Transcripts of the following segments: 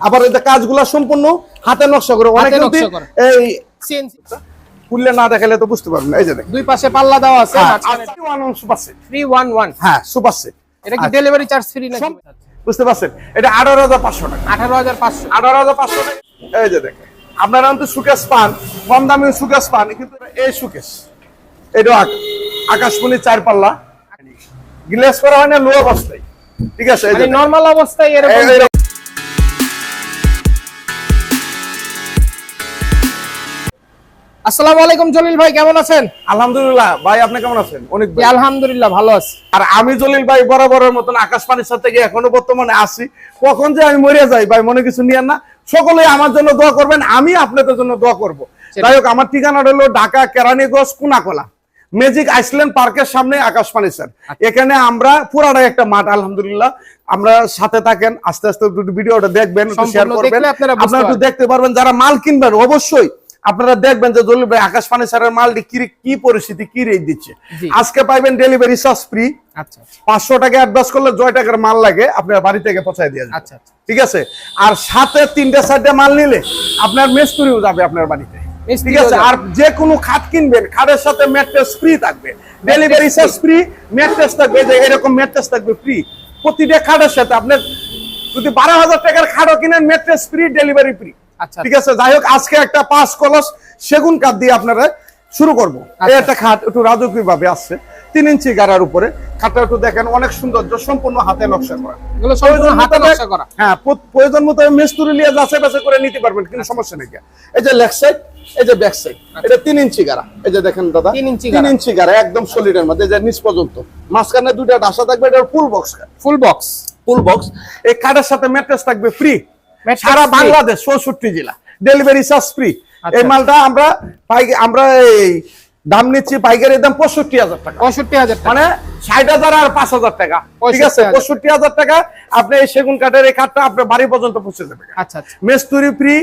আবার কাজগুলা সম্পূর্ণ হাতে নকশা করে অনেকে। এই খুললে না দেখালে তো বুঝতে পারবেন এই যে দেখেন। দুই পাশে পাল্লা দেওয়া আছে হ্যাঁ। থ্রি ওয়ান ওয়ান হ্যাঁ সুপার সেট এটা কি ডেলিভারি চার্জ ফ্রি নাকি? বুঝতে পারছেন? এটা আঠারো হাজার পাঁচশো টাকা। আঠারো হাজার পাঁচশো। আঠারো হাজার পাঁচশো টাকা। এই যে দেখেন। আপনারা সুকেশ পান কম দামি সুকেশ পান কিন্তু এই সুকেশ। এটা আক- আকাশমণি চার পাল্লা। গ্লেস করা হয় না লো অবস্থায় ঠিক আছে যে মানে নর্মাল অবস্থায় এরকম আসসালামু আলাইকুম জলিল ভাই কেমন আছেন? আলহামদুলিল্লাহ ভাই আপনি কেমন আছেন? অনেক আলহামদুলিল্লাহ ভালো আছি। আর আমি জলিল ভাই বরাবরের মতন আকাশ পানির সাথে গিয়ে এখনও বর্তমানে আসি। কখন যে আমি মরে যাই ভাই মনে কিছু নিয়েন না। সকলে আমার জন্য দোয়া করবেন আমি আপনাদের জন্য দোয়া করব। যাই হোক আমার ঠিকানা হলো ঢাকা কেরানীগঞ্জ কুনাকলা। ম্যাজিক আইসল্যান্ড পার্কের সামনে আকাশ পানি স্যার এখানে আমরা পুরাটাই একটা মাঠ আলহামদুলিল্লাহ। আমরা সাথে থাকেন আস্তে আস্তে ভিডিওটা দেখবেন শেয়ার করবেন। আপনারা একটু দেখতে পারবেন যারা মাল কিনবেন অবশ্যই আপনারা দেখবেন যে জলিল ভাই আকাশ পানি স্যারের মাল কি কি পরিস্থিতি কি রেট দিচ্ছে? আজকে পাইবেন ডেলিভারি চার্জ ফ্রি আচ্ছা পাঁচশো টাকা অ্যাডভান্স করলে জয় টাকার মাল লাগে আপনার বাড়ি থেকে পৌঁছায় দিয়ে আচ্ছা আচ্ছা। ঠিক আছে? আর সাথে তিনটে চারটে মাল নিলে আপনার মেস্তুরিও যাবে আপনার বাড়িতে। ঠিক আছে? আর যে কোনো খাট কিনবেন খাটের সাথে ম্যাট্রেস ফ্রি থাকবে। ডেলিভারি চার্জ ফ্রি ম্যাট্রেস থাকবে যে এরকম ম্যাট্রেস থাকবে ফ্রি প্রতিটা খাটের সাথে আপনার যদি বারো হাজার টাকার খাটও কিনেন ম্যাট্রেস ফ্রি ডেলিভারি ফ্রি ঠিক আছে যাই হোক আজকে একটা পাঁচ কলস সেগুন কাঠ দিয়ে আপনারা শুরু করব। আচ্ছা। একটা খাট একটু রাজকীয় ভাবে আসছে তিন ইঞ্চি গাড়ার উপরে। খাটটা একটু দেখেন অনেক সৌন্দর্য সম্পূর্ণ হাতে নকশা করা। হাতে নকশা করা। হ্যাঁ প্রয়োজন মতো মেস্তুরি নিয়ে যাচাই বাছাই করে নিতে পারবেন কিন্তু সমস্যা নেই। এই যে লেগ সাইড এই যে ব্যাক সাইড এটা তিন ইঞ্চি গাড়া। এই যে দেখেন দাদা তিন ইঞ্চি তিন ইঞ্চি গাড়া একদম সলিডের মধ্যে যে নিচ পর্যন্ত। মাঝখানে দুইটা ডাসা থাকবে এটা full box full box full box এই কার্ডের সাথে ম্যাট্রেস থাকবে ফ্রি সারা বাংলাদেশ চৌষট্টি জেলা। Delivery charge free. এই মালটা আমরা আমরা এই দাম নিচ্ছি পাইকারি দাম পঁয়ষট্টি হাজার টাকা। পঁয়ষট্টি হাজার মানে ষাট হাজার আর পাঁচ হাজার টাকা। ঠিক আছে? পঁয়ষট্টি হাজার। টাকা আপনি এই সেগুন কাঠের এই কাঠটা আপনার বাড়ি পর্যন্ত পৌঁছে যাবে আচ্ছা আচ্ছা। মেস্তুরি ফ্রি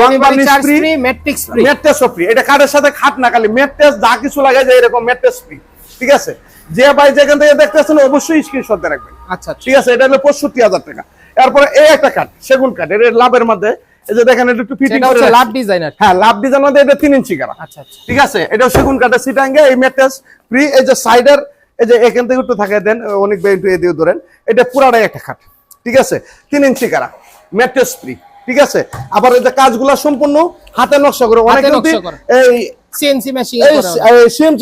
রং varnish free free mattress free ম্যাট্রেসও free এটা কাঠের সাথে খাট না খালি ম্যাট্রেস যা কিছু লাগে যায় এরকম ম্যাট্রেস ফ্রি ঠিক আছে? যে ভাই যেখান থেকে দেখতেছেন অবশ্যই স্ক্রিনশট রাখবেন। আচ্ছা আচ্ছা। ঠিক আছে? এটা হলো পঁয়ষট্টি হাজার টাকা। এরপরে এই একটা কাঠ সেগুন কাঠ এর লাভের মধ্যে এই যে দেখেন এটা একটু ফিটিং করে লাভ ডিজাইনার হ্যাঁ লাভ ডিজাইন মধ্যে এটা তিন ইঞ্চি কারা আচ্ছা আচ্ছা। ঠিক আছে? এটা সেগুন কাঠের সিটাঙ্গে এই ম্যাট্রেস ফ্রি এই যে সাইডের এই যে এখান থেকে একটু থাকে দেন অনেক একটু এদিকে ধরেন। এটা পুরাটাই একটা খাট ঠিক আছে? তিন ইঞ্চি কারা ম্যাট্রেস ফ্রি ঠিক আছে? আবার এই যে কাজগুলা সম্পূর্ণ হাতে নকশা করে অনেক এই সিএনসি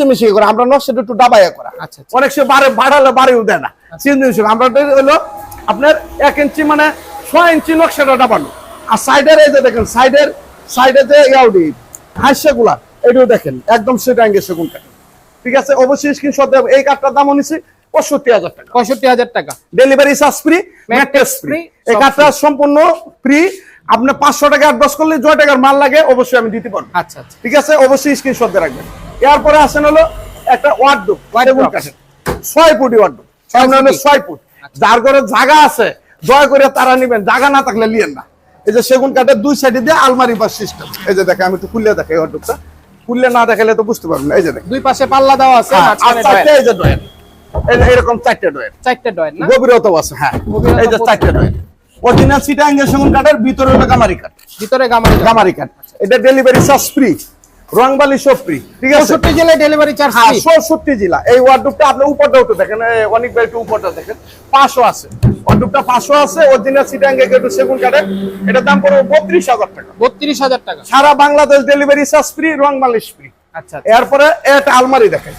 মেশিন করে। আমরা নকশাটা একটু ডাবাইয়া করা। আচ্ছা, আচ্ছা। অনেক সে বাড়ে বাড়ালে বাড়িও দেয় না। সিএনসি মিশিয়ে আমরা হলো আপনার এক ইঞ্চি মানে ছয় ইঞ্চি নকশাটা ডাবানো। আর সাইডের এই যে দেখেন সাইডের সাইডে যে ইয়াউডি এটাও দেখেন একদম সেটা আঙ্গে সেগুন কাঠ ঠিক আছে? অবশ্যই স্ক্রিনশট দেব। এই কাঠটার দাম নিচ্ছে পঁয়ষট্টি হাজার টাকা। পঁয়ষট্টি হাজার টাকা। Delivery charge free mattress free এই কাঠটা সম্পূর্ণ ফ্রি আপনি পাঁচশো টাকা অ্যাডভান্স করলে জয় টাকার মাল লাগে অবশ্যই আমি দিতে পারব। আচ্ছা আচ্ছা। ঠিক আছে? অবশ্যই স্ক্রিনশট দিয়ে রাখবেন। এরপরে আসেন হলো একটা ওয়ার্ডরোব Wardrobe। ছয় ফুটি ওয়ার্ডরোব ছয় ফুট। যার ঘরে জায়গা আছে দয়া করে তারা নিবেন। জায়গা না থাকলে লিয়েন না। এই যে সেগুন কাঠের দুই সাইডে দিয়ে আলমারি বা সিস্টেম। এই যে দেখে আমি একটু খুললে দেখাই ওয়ার্ডরোবটা খুললে না দেখালে তো বুঝতে পারবেন না। এই যে দেখেন। দুই পাশে পাল্লা দেওয়া আছে হ্যাঁ, চারটে ডয়ার। এই যে ডয়ের এই যে এরকম চারটে ডয়ের চারটে ডয়ার না? গভীরতাও আছে হ্যাঁ। এই যে। চারটে ডয়ের অরিজিনাল সিটা সেগুন কাঠের ভিতরে হলো গামারি কাঠ। ভিতরে গামারি গামারি কাঠ। এটা ডেলিভারি চার্জ ফ্রি রংবালি সব ফ্রি ঠিক আছে? চৌষট্টি জেলায় ডেলিভারি চার্জ হ্যাঁ ফ্রি ষষ্ঠী জেলা। এই ওয়ার্ডরোবটা আপনি উপরটা উঠে দেখেন অনেক ভাই একটু উপরটা দেখেন পাঁচশো আছে। ওয়ার্ডরোবটা পাঁচশো আছে অরিজিনাল সিটাঙ্গে একটু সেগুন কাঠের। এটার দাম পড়বে বত্রিশ হাজার টাকা। বত্রিশ হাজার টাকা। সারা বাংলাদেশ ডেলিভারি চার্জ ফ্রি রং মালিশ ফ্রি আচ্ছা আচ্ছা। এরপরে একটা আলমারি দেখেন।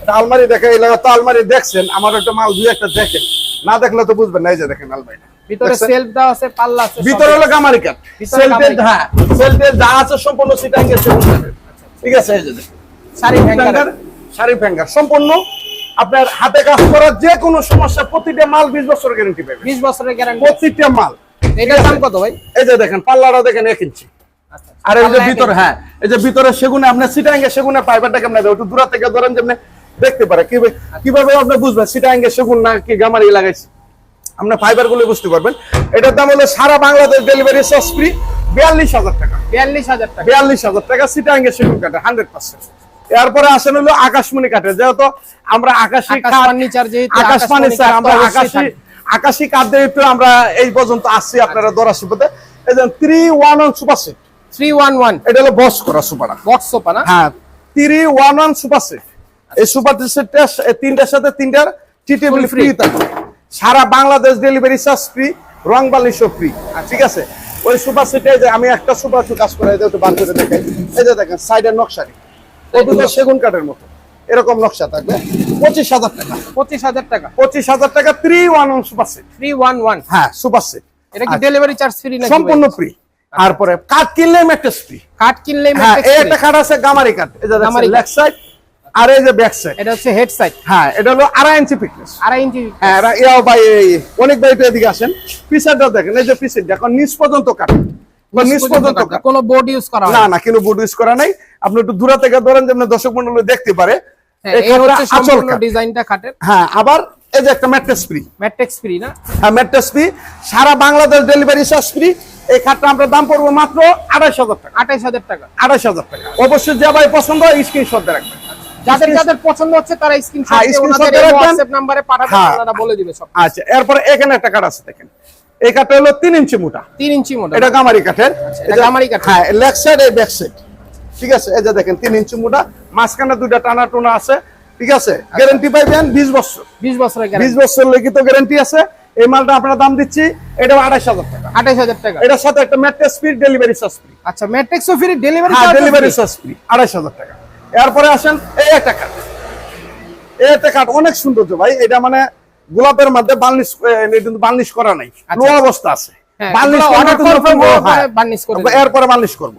একটা আলমারি দেখে এই লাগা তো আলমারি দেখছেন আমার একটা মাল দুই একটা দেখেন। না দেখলে তো বুঝবেন না এই যে দেখেন আলমারি ভিতরে সেলফ দেওয়া আছে পাল্লা আছে ভিতরে হলো গামারি সেলফের সেলফের যা আছে সম্পূর্ণ সিটাঙ্গে সেগুন ঠিক আছে এই যে দেখেন। ফ্যাঙ্গার। শাড়ি ফ্যাঙ্গার। সম্পূর্ণ আপনার হাতে কাজ করার যে কোনো সমস্যা প্রতিটা মাল বিশ বছর গ্যারান্টি পাবে বিশ বছরের গ্যারান্টি প্রতিটা মাল। এটার দাম কত ভাই? এই যে দেখেন পাল্লাটা দেখেন এক ইঞ্চি আচ্ছা আর এই যে ভিতরে হ্যাঁ এই যে ভিতরে সেগুনে আপনার সিটাঙ্গে সেগুনে পাইবারটা কেমন দেবে একটু দূর থেকে ধরেন যেমনি দেখতে পারে। কীভাবে কীভাবে আপনি বুঝবেন সিটাঙ্গে সেগুন না কি গামারি লাগাইছে? আপনার ফাইবারগুলো বুঝতে পারবেন। এটার দাম হলো সারা বাংলাদেশ ডেলিভারি চার্জ ফ্রি বিয়াল্লিশ হাজার টাকা। বিয়াল্লিশ হাজার টাকা। বিয়াল্লিশ হাজার টাকা সিটাঙ্গে সেগুন কাঠে হান্ড্রেড পার্সেন্ট এরপরে আসেন হলো আকাশমণি কাঠে যেহেতু আমরা আকাশি ফার্নিচার যেহেতু আকাশ ফার্নিচার আমরা আকাশি। আকাশি কার্ডে একটু আমরা এই পর্যন্ত আসছি আপনারা দরাশি পথে এই যে three one one super set three one one এটা হলো বস করা সুপার বক্স সোফা না? হ্যাঁ three one one super set এই সুপার সেটটা তিনটার সাথে তিনটার টি টেবিল ফ্রি। থাকবে। সারা বাংলাদেশ ডেলিভারি চার্জ ফ্রি রং বালিশও ফ্রি ঠিক আছে? ওই সুপার সেটে যে আমি একটা সুপার একটু কাজ করে একটু বার করে দেখাই এই যে দেখেন সাইডের নকশারি ওগুলো সেগুন কাঠের মতো। এরকম নকশা থাকবে। পঁচিশ হাজার টাকা। পঁচিশ হাজার টাকা। পঁচিশ হাজার টাকা three one one super set three one one হ্যাঁ সুপার সেট এটা কি ডেলিভারি চার্জ ফ্রি নাকি সম্পূর্ণ ফ্রি তারপরে কাঠ কিনলে ম্যাট্রেস ফ্রি কাট কিনলে হ্যাঁ এই একটা কাঠ আছে গামারি কাঠ। এই যে লেগ সাইড আর এই যে ব্যাক সাইড এটা হচ্ছে হেড সাইড হ্যাঁ এটা হলো আড়াই ইঞ্চি ফিটনেস আড়াই ইঞ্চি হ্যাঁ ইয়াও ভাই অনেক ভাই এদিকে আসেন। পিসারটা দেখেন এই যে পিসের এখন নিচ পর্যন্ত কাট। নিচ পর্যন্ত কোনো বোর্ড ইউজ করা না না। কিন্তু বুট ইউজ করা নাই। আপনি একটু দূরা থেকে ধরেন যেমন দর্শক মন্ডল দেখতে পারে। হ্যাঁ, এই এই খাটটা হচ্ছে আঁচল সম্পূর্ণ কাঠ। ডিজাইনটা খাটের। আবার এই যে একটা ম্যাট্রেস ফ্রি না? হ্যাঁ ম্যাট্রেস ফ্রি সারা বাংলাদেশ ডেলিভারি চার্জ ফ্রি এই খাটটা আমরা দাম পড়ব মাত্র আড়াইশ হাজার টাকা। আঠাইশ হাজার টাকা। আড়াইশ হাজার টাকা। অবশ্যই যে ভাই পছন্দ হয় স্ক্রিনশট রাখবেন। যাদের যাদের পছন্দ হচ্ছে তারা স্ক্রিনশট হ্যাঁ, দিয়ে ওনাদের দিয়ে নম্বরে পাঠাবেন হ্যাঁ। বলে দিবে সব আচ্ছা এরপরে এখানে একটা কাঠ আছে দেখেন। এই কাঠটা হলো তিন ইঞ্চি মোটা। তিন ইঞ্চি মোটা। এটা গামারি কাঠের। এটা গামারি কাঠের। হ্যাঁ লেগ সাইড এই ব্যাক সাইড ঠিক আছে এই যে দেখেন তিন ইঞ্চি মোটা। মাঝখানে দুইটা টানা টোনা আছে। ঠিক আছে গ্যারান্টি পাইবেন বিশ বছর। বছরের লিখিত গ্যারান্টি আছে। এই মালটা আপনার দাম দিচ্ছি এটা আড়াইশ হাজার টাকা। আঠাইশ হাজার টাকা। এটার সাথে একটা mattress free delivery charge free আচ্ছা delivery charge delivery charge free আড়াইশ হাজার টাকা। এরপরে আসেন এই একটা কাঠ। এই একটা কাঠ অনেক সৌন্দর্য ভাই। এটা মানে গোলাপের মধ্যে বার্নিশ কিন্তু বার্নিশ করা নাই। লো অবস্থা আছে। হ্যাঁ, এরপরে বার্নিশ করব।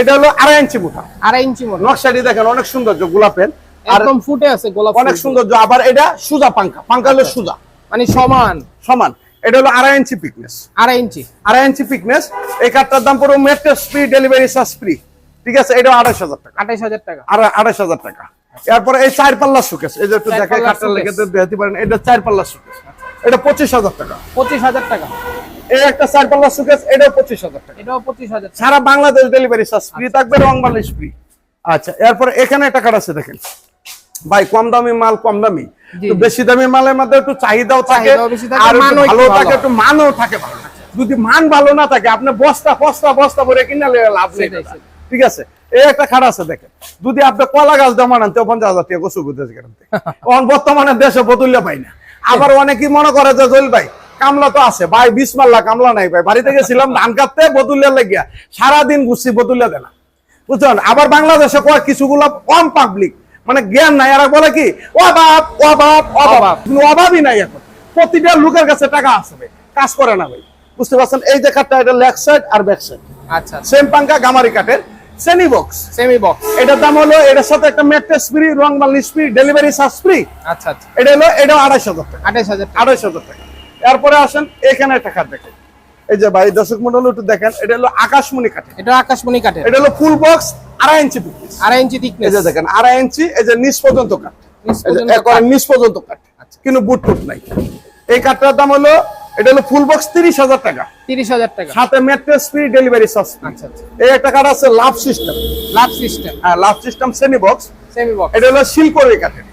এটা হলো আড়াই ইঞ্চি মোটা। আড়াই ইঞ্চি মোটা। নকশাটি দেখেন অনেক সৌন্দর্য গোলাপের। একদম ফুটে আছে গোলাপ অনেক সৌন্দর্য। আবার এটা সুজা পাঙ্কা পাঙ্কা হলো সুজা। মানে সমান। সমান। এটা হলো আড়াই ইঞ্চি পিকনেস আড়াই ইঞ্চি। আড়াই ইঞ্চি পিকনেস এই কাঠটার দাম পড়বে mattress free delivery charge free ঠিক আছে এটা আড়াইশ হাজার টাকা। আঠাইশ হাজার টাকা। আর- আড়াইশ হাজার টাকা। এরপরে এই চার পাল্লা সুকেস এই যে একটু দেখে কাঠটা লেগে। দেখতে পারেন এটা চার পাল্লা সুকেস এটা পঁচিশ হাজার টাকা। পঁচিশ হাজার টাকা। এই একটা চার পাল্লা সুকেস এটাও পঁচিশ হাজার টাকা। এটাও পঁচিশ হাজার সারা বাংলাদেশ ডেলিভারি চার্জ ফ্রি থাকবে রং বালিশ ফ্রি আচ্ছা এরপরে এখানে একটা কার্ড আছে দেখেন। ভাই কম দামি মাল কম দামি। বেশি দামি মালের মধ্যে একটু চাহিদাও থাকে আর একটু মানও ভালো থাকে একটু মানও থাকে ভালো। যদি মান ভালো না থাকে আপনি বস্তা বস্তা বস্তা ভরে কিনে লাভ নেই। ঠিক আছে? এই একটা খাড়া আছে দেখেন। যদি আপনি কলা গাছ জমা নেন তো পঞ্চাশ হাজার টাকা গোসু করতে গ্যারান্টি এখন বর্তমানে দেশে বদুল্য পাই না। আবার অনেকেই মনে করে যে জল ভাই কামলা তো আছে। ভাই বিশ মাল্লা কামলা নাই ভাই। বাড়িতে গেছিলাম ধান কাটতে বদুল্যা লেগিয়া। সারাদিন ঘুরছি বদুল্যা দেনা। বুঝছেন? আবার বাংলাদেশে কয় কিছুগুলো কম পাবলিক মানে জ্ঞান নাই। এরা বলে কি অভাব অভাব অভাব। অভাবই নাই এখন। প্রতিটা লোকের কাছে টাকা আছে ভাই। কাজ করে না ভাই। বুঝতে পারছেন? এই যে কাঠটা এটা লেগ সাইড আর ব্যাক সাইড আচ্ছা সেম পাঙ্কা গামারি কাঠের। সেমি বক্স সেমি বক্স এটার দাম হলো এটার সাথে একটা ম্যাট্রেস ফ্রি রং বালিশ ফ্রি ডেলিভারি চার্জ ফ্রি আচ্ছা আচ্ছা। এটা হলো এটাও আড়াইশ হাজার টাকা। আঠাইশ হাজার আড়াইশ হাজার টাকা। এরপরে আসেন এখানে একটা কাঠ দেখেন। এই যে ভাই দর্শক মন্ডল একটু দেখেন এটা হলো আকাশমণি কাঠের এটা আকাশমণি কাঠের এটা হলো ফুল বক্স আড়াই ইঞ্চি আড়াই ইঞ্চি এই থিকনেস যে দেখেন আড়াই ইঞ্চি এই যে নিচ পর্যন্ত কাঠ নিচ পর্যন্ত একবারে নিচ পর্যন্ত কাঠ আচ্ছা। কিন্তু বুট টুট নাই। এই কাঠটার দাম হলো এটা হলো ফুল বক্স তিরিশ হাজার টাকা। তিরিশ হাজার টাকা। সাথে ম্যাট্রেস ফ্রি ডেলিভারি চার্জ আচ্ছা আচ্ছা। এই একটা কাঠ আছে লাভ সিস্টেম লাভ সিস্টেম হ্যাঁ লাভ system semi box semi box এটা হলো শিলকড়ি কাঠের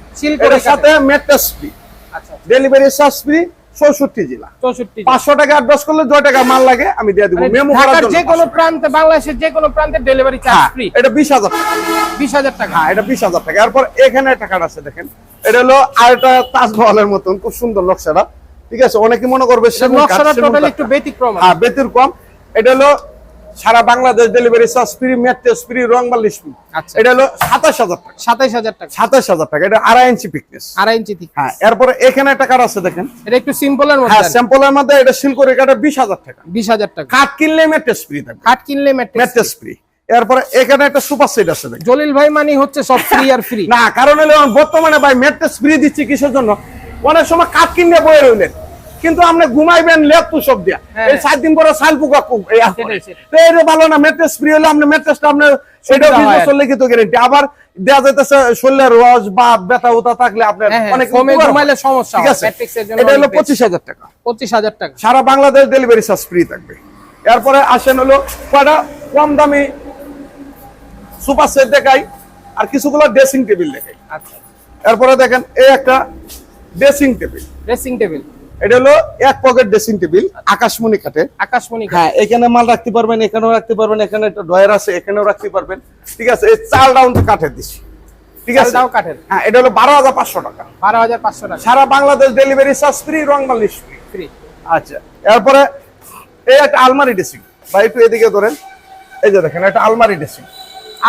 সাথে ম্যাট্রেস ফ্রি আচ্ছা ডেলিভারি চার্জ ফ্রি চৌষট্টি জেলা। চৌষট্টি পাঁচশো টাকা অ্যাডভান্স করলে জয় টাকা মাল লাগে আমি দিয়ে দিব। মানে মেমো করার ঢাকার যে কোনো প্রান্তে বাংলাদেশের যে কোনো প্রান্তে ডেলিভারি চার্জ ফ্রি এটা বিশ হাজার টাকা। বিশ হাজার টাকা। হ্যাঁ এটা বিশ হাজার টাকা। এরপর এখানে একটা আছে দেখেন। এটা হলো আর একটা তাজমহলের মতন খুব সুন্দর নকশাটা। ঠিক আছে অনেকে মনে করবে। একটু ব্যতিক্রম হ্যাঁ বেতির এটা হলো সারা Bangladesh delivery charge free mattress free রং বালিশ ফ্রি আচ্ছা। এটা হলো সাতাশ হাজার টাকা। সাতাইশ হাজার টাকা। সাতাশ হাজার টাকা। এটা আড়াই ইঞ্চি পিকনেস আড়াই ইঞ্চি হ্যাঁ এরপরে এখানে একটা আছে দেখেন। এটা একটু সিম্পলের হ্যাঁ মধ্যে স্যাম্পলের মধ্যে এটা বিশ হাজার টাকা। বিশ হাজার টাকা। কাঠ কিনলে ম্যাট্রেস ফ্রি থাকবে। কাঠ কিনলে ম্যাট্রেস ফ্রি এরপরে এখানে একটা সুপার সেট আছে জলিল ভাই মানে হচ্ছে সব ফ্রি আর ফ্রি না কারণ হলো বর্তমানে ভাই ম্যাট্রেস ফ্রি দিচ্ছি কিসের জন্য? অনেক সময় কাঠ কিনলে বয়ে রইলেন। কিন্তু আপনি ঘুমাইবেন লেপ সব দিয়া। হ্যাঁ। এই সাত দিন পরে সাল পোকা এটা ভালো না ম্যাট্রেস ফ্রি হলে আপনি ম্যাট্রেসটা আপনি সেটাও সুবিধা বিশ আর বছর লিখিত গ্যারেন্টি আবার যাইতেছে শরীরের রস বা ব্যথা উতা থাকলে আপনার হ্যাঁ, হ্যাঁ, অনেক ফোমে ঘুমাইলে সমস্যা ঠিক আছে? এটা হলো পঁচিশ হাজার টাকা। পঁচিশ হাজার টাকা। সারা বাংলাদেশ ডেলিভারি চার্জ ফ্রি থাকবে। এরপরে আসেন হলো কয়টা? কম দামি সুপার সেট দেখাই আর কিছুগুলো ড্রেসিং টেবিল দেখাই। আচ্ছা। এরপরে দেখেন এই একটা ড্রেসিং টেবিল ড্রেসিং টেবিল এটা হলো এক পকেট ড্রেসিং টেবিল আকাশমণি কাঠের। আকাশমণি। হ্যাঁ এখানে মাল রাখতে পারবেন এখানেও রাখতে পারবেন এখানে একটা ডয়ার আছে এখানেও রাখতে পারবেন। ঠিক আছে এই চাল ডাউন কাঠের দিছি ঠিক আছে? কাঠের। হ্যাঁ এটা হলো বারো হাজার পাঁচশো টাকা। বারো হাজার পাঁচশো টাকা। সারা বাংলাদেশ ডেলিভারি চার্জ ফ্রি রং ফ্রি ফ্রি আচ্ছা এরপরে এই একটা আলমারি ড্রেসিং ভাই একটু এদিকে ধরেন। এই যে দেখেন একটা আলমারি ড্রেসিং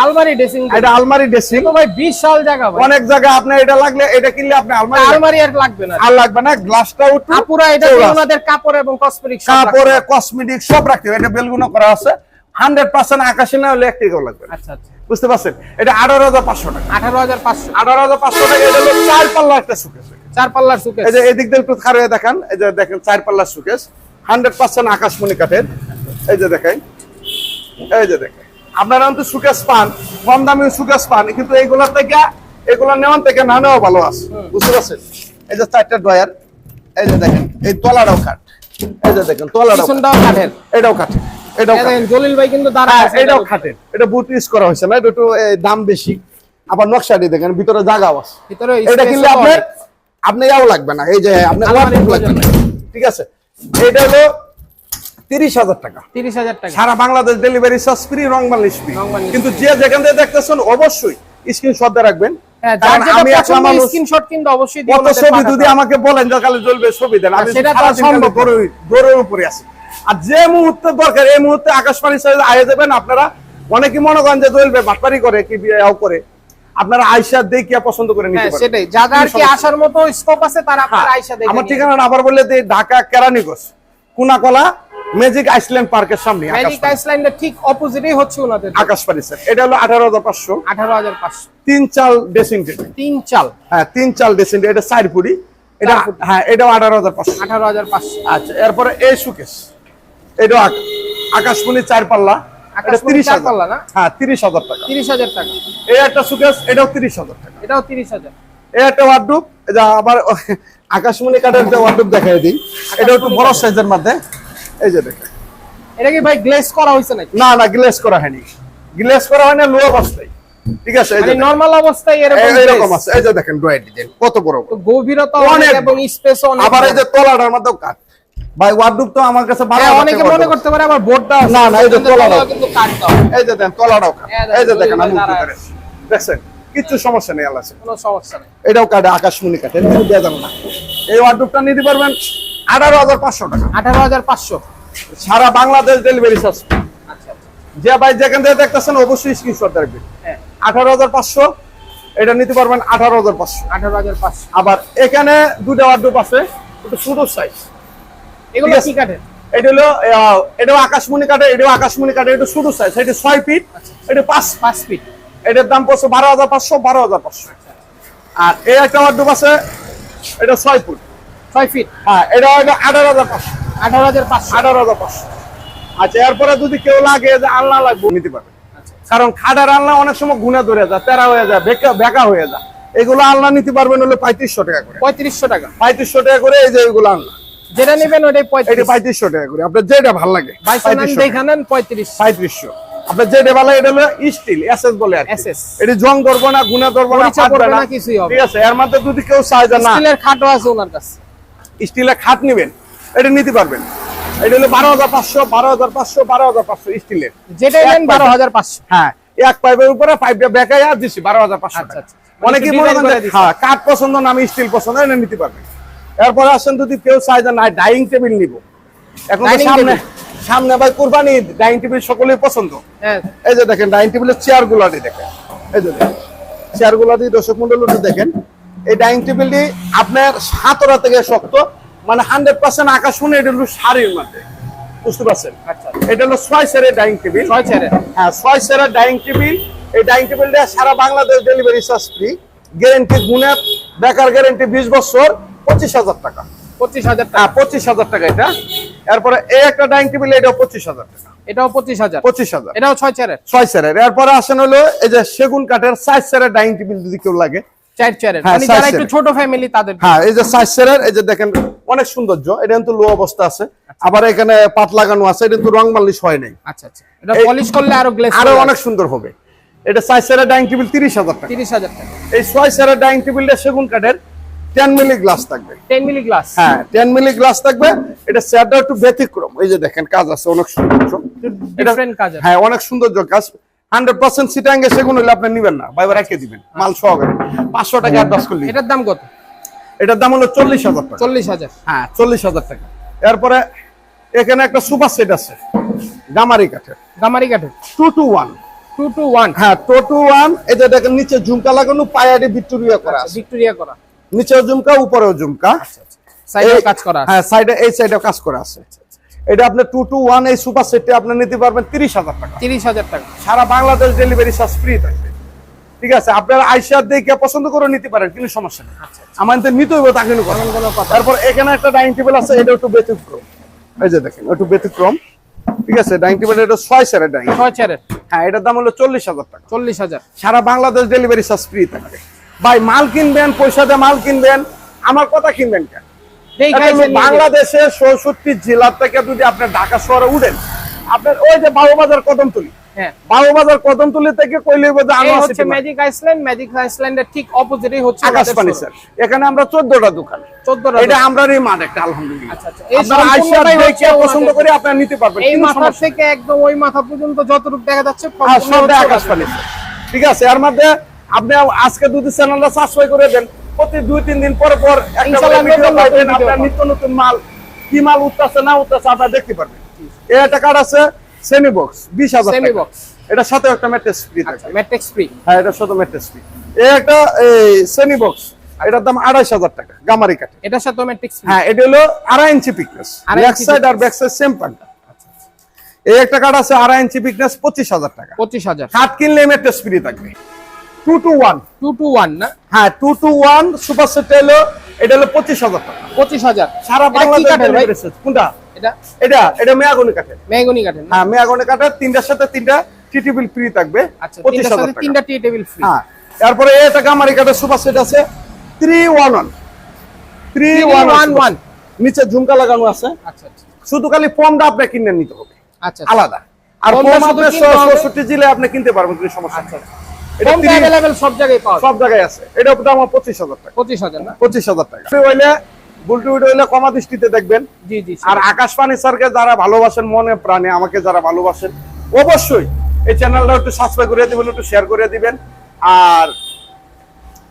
আলমারি ড্রেসিং এটা আলমারি ড্রেসিং। তো ভাই বিশাল জায়গা ভাই। অনেক আপনার এটা লাগলে এটা কিনলে আপনি আলমারি আলমারি আর লাগবে না। আর লাগবে না একটু আপুরা এটা ওনাদের কাপড় এবং কসমেটিক কাপড়ে কসমেটিক সব রাখতে এটা বেলগুনো করা আছে। আকাশে না হলে লাগবে আচ্ছা আচ্ছা। বুঝতে পারছেন? এটা আঠারো হাজার পাঁচশো টাকা। এটা হলো চার পাল্লা একটা সুকেস চার পাল্লার সুকেস এই যে এদিক দিয়ে একটু দেখান এই যে দেখেন চার পাল্লার সুকেস হান্ড্রেড পার্সেন্ট আকাশমণি কাঠের। এই যে দেখেন এই যে দেখেন। আপনারা কিন্তু সুকেশ পান কম দামি সুকেশ পান কিন্তু এইগুলোর থেকে এগুলো নেওয়ার থেকে না নেওয়া ভালো আছে। বুঝতে পারছেন? এই যে চারটা ড্রয়ার এই যে দেখেন এই তলাটাও কাঠ। এই যে দেখেন তলাটাও কাঠের। এটাও কাঠের এটাও। জলিল ভাই কিন্তু হ্যাঁ আছে এটাও খাটের এটা বুট ইউজ করা হয়েছে না? এটা একটু দাম বেশি। আবার নকশাটি দেখেন ভিতরে জায়গাও আছে। ভিতরে এটা কিনলে আপনার আপনি যাও লাগবে না। এই যে আপনার আলমারির লাগবে না। ঠিক আছে? এটা হলো তিরিশ হাজার টাকা। তিরিশ হাজার টাকা। সারা বাংলাদেশ ডেলিভারি চার্জ ফ্রি রং ফ্রি কিন্তু যে যেখান থেকে দেখতেছেন অবশ্যই স্ক্রিনশট দিয়ে রাখবেন। হ্যাঁ কারণ যার যেটা আমি একলা পছন্দ মানুষ। স্ক্রিনশট কিন্তু অবশ্যই দিয়ে কত ওনাদের ছবি পাঠাতে যদি হবে। আমাকে বলেন যে ছবি দেন আমি সেটা তো আর সারাদিন সম্ভব। খালি দৌড়ে- দৌড়ের উপরে আছি। আর যে মুহূর্তে দরকার এই মুহূর্তে আকাশবাণী সাথে আয়ে যাবেন আপনারা অনেকে মনে করেন যে জ্বলবে বাটপারি করে কি করে। আপনারা আয়সা দেখিয়া পছন্দ করে নিতে হ্যাঁ পারেন। সেটাই। যাদের কি আসার মতো স্কোপ আছে তারা আপনারা হ্যাঁ, দেখে আমার ঠিকানা আবার বললে ঢাকা কেরানীগঞ্জ কুনাকলা ম্যাজিক আইসল্যান্ড পার্কের সামনে ম্যাজিক আইসল্যান্ডের ঠিক অপোজিটেই হচ্ছে ওনাদের আকাশবাণী স্যার এটা হলো আঠারো হাজার পাঁচশো। আঠারো হাজার পাঁচশো। তিন চাল ড্রেসিং টেবিল তিন চাল। হ্যাঁ তিন চাল ড্রেসিং টেবিল এটা ফুটি এটা হ্যাঁ এটাও আঠারো হাজার পাঁচশো। আঠারো হাজার পাঁচশো। আচ্ছা এরপরে এই সুকেশ এটাও আক- আকাশমণি চার পাল্লা এটা আকাশমণি তিরিশ চার হাজার। পাল্লা না? হ্যাঁ তিরিশ হাজার টাকা। তিরিশ হাজার টাকা। এই একটা সুকেশ এটাও তিরিশ হাজার টাকা। এটাও তিরিশ হাজার। এই একটা ওয়ার্ডরোব এটা আবার আকাশমণি কাঠের একটা ওয়ার্ডরোব দেখাই দিই। এটা একটু বড় সাইজের মধ্যে। এই যে দেখেন। এটা কি ভাই গ্লেস করা হয়েছে নাকি? না না গ্লেস করা হয়নি। গ্লেস করা হয় না লো অবস্থায় ঠিক আছে এই যে মানে অবস্থায় এরকম দেখেন। glaze। আছে এই যে দেখেন ড্রয়ার ডিজাইন কত বড় গভীরতা অনেক এবং স্পেস অনেক আবার এই যে তলাটার মধ্যেও কাঠ। ভাই ওয়ার্ডরোব তো আমার কাছে বারো হ্যাঁ, অনেকে মনে করতে পারে আবার বোর্ডটা না, না, এই যে তলাটাও। কিন্তু কাট দাও এই যে দেন তলাটাও কাঠ। হ্যাঁ, এই যে দেখেন, দেখেন আমি উঠতে কিচ্ছু সমস্যা নেই আল্লাহ কোনো সমস্যা নেই। এটাও কাঠে আকাশমণি কাঠে এটা দেওয়া যাবে না। এই ওয়ার্ডরোবটা নিতে পারবেন? আঠারো হাজার পাঁচশো টাকা। আঠারো হাজার পাঁচশো। সারা বাংলাদেশ ডেলিভারি চার্জ আচ্ছা আচ্ছা। যে ভাই যেখান থেকে দেখতেছেন অবশ্যই স্ক্রিনশট রাখবেন হ্যাঁ। আঠারো হাজার পাঁচশো এটা নিতে পারবেন আঠারো হাজার পাঁচশো। আঠারো হাজার পাঁচশো। আবার এখানে দুটো ওয়ার্ডরোব আছে একটু ছোট সাইজ এগুলো কি কাঠের? এটা হলো এটাও আকাশমণি কাঠে এটাও আকাশমণি কাঠে এটা ছোট সাইজ এটা ছয় ফিট এটা পাঁচ পাঁচ ফিট এটার দাম পড়ছে বারো হাজার পাঁচশো বারো হাজার পাঁচশো। আর এই একটা ওয়ার্ডরোব আছে এটা ছয় ফুট ছয় ফিট হ্যাঁ এটা এটা আঠারো হাজার পাঁচশো। আঠারো হাজার পাঁচশো। আঠারো হাজার পাঁচশো। আচ্ছা এরপরে যদি কেউ লাগে যে আল্লাহ লাগবে নিতে পারবে। আচ্ছা। কারণ খাটার আল্লাহ অনেক সময় গুণা ধরে যায় তেরা হয়ে যায় বেকা বেকা হয়ে যায়। এগুলো আল্লাহ নিতে পারবেন হলো পঁয়ত্রিশশো টাকা করে। পঁয়ত্রিশশো টাকা। পঁয়ত্রিশশো টাকা করে এই যে এগুলো আল্লাহ যেটা নেবেন ওটাই পঁয়ত্রিশশো টাকা করে। আপনার যেটা ভালো লাগে বাইশ পঁয়ত্রিশশো নেন পঁয়ত্রিশ। পঁয়ত্রিশশো। আপনার যেটা ভালো লাগে এটা হলো স্টিল এসএস বলে আর SS এটা জং ধরবো না গুণা ধরবো না কিছুই হবে ঠিক আছে এর মধ্যে যদি কেউ চায় না স্টিলের খাটও আছে ওনার কাছে। স্টিলের খাট নেবেন এটা নিতে পারবেন। এটা হলো বারো হাজার পাঁচশো বারো হাজার পাঁচশো বারো হাজার পাঁচশো স্টিলের। যেটা নেন বারো হাজার পাঁচশো। হ্যাঁ এক পাইপের উপরে পাইপটা বেকাই আর দিছি বারো হাজার পাঁচশো আচ্ছা, আচ্ছা। মানে অনেকে মনে করেন। হ্যাঁ কাঠ পছন্দ না আমি স্টিল পছন্দ এটা নিতে পারবেন। এরপরে আসেন যদি কেউ চাই যে না ডাইনিং টেবিল নিব। এখন সামনে সামনে ভাই কোরবানি ডাইনিং টেবিল সকলেই পছন্দ। হ্যাঁ। এই যে দেখেন ডাইনিং টেবিলের চেয়ারগুলা দেখেন। এই যে দেখেন চেয়ারগুলা দিয়ে দর্শক মন্ডল দেখেন। এই ডাইনিং টেবিলটি আপনার সাতরা থেকে শক্ত মানে হান্ড্রেড পার্সেন্ট আকাশ শুনে এটা হলো শাড়ির মধ্যে। বুঝতে পারছেন? আচ্ছা। এটা হলো ছয় সেরের ডাইনিং টেবিল ছয় চেয়ারের হ্যাঁ ছয় সেরের ডাইনিং টেবিল এই ডাইনিং টেবিলটা সারা Bangladesh delivery charge free guarantee গুণে বেকার গ্যারেন্টি বিশ বছর পঁচিশ হাজার টাকা। পঁচিশ হাজার টাকা। হ্যাঁ পঁচিশ হাজার টাকা এটা। এরপরে এই একটা ডাইনিং টেবিল এটাও পঁচিশ হাজার টাকা। এটাও পঁচিশ হাজার। পঁচিশ হাজার। এটাও ছয় চেয়ারের ছয় সেরের। এরপরে আসেন হলো এই যে সেগুন কাঠের সাইজ সেরের ডাইনিং টেবিল যদি কেউ লাগে চার চেয়ারের হ্যাঁ, মানে যারা একটু ছোট ফ্যামিলি তাদের হ্যাঁ এই যে সাইজ সেরের এই যে দেখেন অনেক সৌন্দর্য। এটা কিন্তু লো অবস্থা আছে। আবার এখানে পাট লাগানো আছে এটা কিন্তু রং মালিশ হয় নাই। আচ্ছা আচ্ছা। এটা পলিশ করলে আরও গ্লেস আরও অনেক সুন্দর হবে। এটা সাইজ সেরের ডাইনিং টেবিল টাকা। টাকা। এই ছয় ডাইনিং টেবিলটা সেগুন কাঠের মিলি গ্লাস থাকবে। 10 মিলি গ্লাস হ্যাঁ টেন মিলি গ্লাস থাকবে। এটা স্যারটা একটু ব্যতিক্রম। এই যে দেখেন কাজ আছে অনেক সুন্দর এটা ডিফারেন্ট কাজ হ্যাঁ অনেক সৌন্দর্য কাজ। হান্ড্রেড পার্সেন্ট সিটাঙ্গে সেগুলো হলে আপনি নিবেন না। রেখে দিবেন মাল সহকারে। পাঁচশো টাকা অ্যাডভান্স করলি এটার দাম কত? এটার দাম হলো চল্লিশ হাজার টাকা। 40000 হ্যাঁ চল্লিশ হাজার টাকা। এরপরে এখানে একটা সুপার সেট আছে গামারি কাঠের। গামারি কাঠের? Two two one. 2 টু 1 হ্যাঁ টু টু ওয়ান যে দেখেন নিচে ঝুমকা লাগানো পায়ারি ভিক্টোরিয়া করা ভিক্টোরিয়া করা। নিচেও ঝুমকা উপরেও ঝুমকা। সাইডে কাজ করা হ্যাঁ সাইডে এই সাইডে কাজ করা আছে। এটা আপনি টু টু ওয়ান এই সুপার সেটটি আপনি নিতে পারবেন তিরিশ হাজার টাকা। 30000 টাকা। সারা বাংলাদেশ ডেলিভারি চার্জ ফ্রি থাকবে। ঠিক আছে? আপনারা আইসার দেখে পছন্দ করে নিতে পারেন কিন্তু সমস্যা নেই। আমাদের নিতে হইব তা কিন্তু তারপর এখানে একটা ডাইনিং টেবিল আছে এটা একটু ব্যতিক্রম। এই যে দেখেন একটু ব্যতিক্রম। ঠিক আছে? ডাইনিং টেবিল এটা ছয় সেরের ডাইনিং ছয় চারের হ্যাঁ এটার দাম হলো চল্লিশ হাজার টাকা। 40000 সারা বাংলাদেশ ডেলিভারি চার্জ ফ্রি থাকবে। ভাই মাল কিনবেন পয়সা দিয়ে মাল কিনবেন আমার কথা কিনবেন কেন? দেই একটা খাইছেন লোক বাংলাদেশে চৌষট্টি জেলার থেকে যদি আপনি ঢাকা শহরে উঠেন আপনার ওই যে কদমতলি হ্যাঁ। কদমতলি থেকে কইলে বোধ এই আনোয়ার হচ্ছে ম্যাজিক আইসল্যান্ড ম্যাজিক আইসল্যান্ডের ঠিক অপোজিটই হচ্ছে আকাশ স্যার এখানে আমরা চোদ্দটা দোকান। 14টা এটা আমরারই মাঠ একটা আলহামদুলিল্লাহ। আচ্ছা, আচ্ছা। পছন্দ করে আপনারা নিতে পারবেন এই মাথা থেকে একদম ওই মাথা পর্যন্ত যতটুকু দেখা যাচ্ছে হ্যাঁ। ঠিক আছে? এর মধ্যে আপনি আজকে দুটি চ্যানেলটা সাবস্ক্রাইব করে দেন প্রতি দুই তিন দিন পর পর আপনার নিত্য নতুন মাল। কি মাল উঠতেছে না উঠতেছে আপনারা দেখতে পারবেন। একটা কার্ড আছে সেমি বক্স বিশ হাজার এটার সাথে একটা ম্যাট্রেস ফ্রি থাকবে। ম্যাট্রিক্স ফ্রি হ্যাঁ এটার সাথে ম্যাট্রেস ফ্রি এই একটা এই সেমি বক্স এটার দাম আড়াইশ হাজার টাকা গামারি কাঠে এটার সাথে ম্যাট্রিক্স ফ্রি হ্যাঁ এটা হলো আড়াই ইঞ্চি পিকনেস ব্যাক সাইড আর ব্যাক সাইড সেম পান্টা এই একটা কার্ড আছে আড়াই ইঞ্চি পিকনেস পঁচিশ হাজার টাকা। পঁচিশ হাজার। কাঠ কিনলে ম্যাট্রেস ফ্রি থাকবে। Two two one two two one না? হ্যাঁ two two one super set হলো এটা হলো পঁচিশ হাজার টাকা। পঁচিশ হাজার। সারা এটা বাংলাদেশ। কোনটা? এটা? এটা এটা মেয়াগুনি কাঠের। কাঠের হ্যাঁ মেয়াগুনি কাঠের তিনটার সাথে তিনটা ফ্রি থাকবে। আচ্ছা পঁচিশ হাজার তিনটা টি টেবিল ফ্রি হ্যাঁ তারপরে এটা গামারি কাঠের সুপার সেট আছে three one one three one one one নিচে ঝুমকা লাগানো আছে। আচ্ছা আচ্ছা। শুধু খালি ফর্মটা আপনি কিনে নিতে হবে। আচ্ছা আলাদা। আর ফর্ম আপনি কিনতে হবে? আপনি কিনতে পারবেন কোনো সমস্যা আচ্ছা। এটা কম 30 অ্যাভেলেবেল সব জায়গায় পাওয়া সব জায়গায় আছে। এটা দাম পঁচিশ হাজার টাকা। পঁচিশ হাজার না? পঁচিশ হাজার টাকা। হইলে বুলটু হইলে কমা দৃষ্টিতে দেখবেন। জি জি আর আকাশ পানি যারা ভালোবাসেন মনে প্রাণে আমাকে যারা ভালোবাসেন অবশ্যই এই চ্যানেলটা একটু সাবস্ক্রাইব করে দিবেন একটু শেয়ার করে দিবেন। আর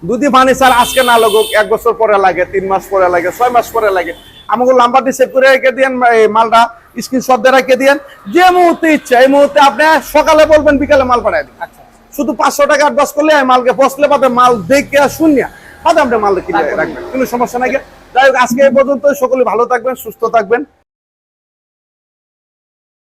দুদি স্যার আজকে না লাগুক এক বছর পরে লাগে তিন মাস পরে লাগে ছয় মাস পরে লাগে। আমাকে নাম্বারটি সেভ করে রেখে এই মালটা স্ক্রিনশট দিয়ে রেখে দিয়েন। যে মুহূর্তে ইচ্ছা এই মুহূর্তে আপনি সকালে বলবেন বিকালে মাল পাঠাই দিন আচ্ছা। শুধু পাঁচশো টাকা অ্যাডভান্স করলে মালকে বসলে পাবে, মাল দেখে শুনিয়া। পাবে আমরা মাল কিনে রাখবেন, কোনো সমস্যা নাই। যাই হোক, আজকে এই পর্যন্ত সকলে ভালো থাকবেন, সুস্থ থাকবেন।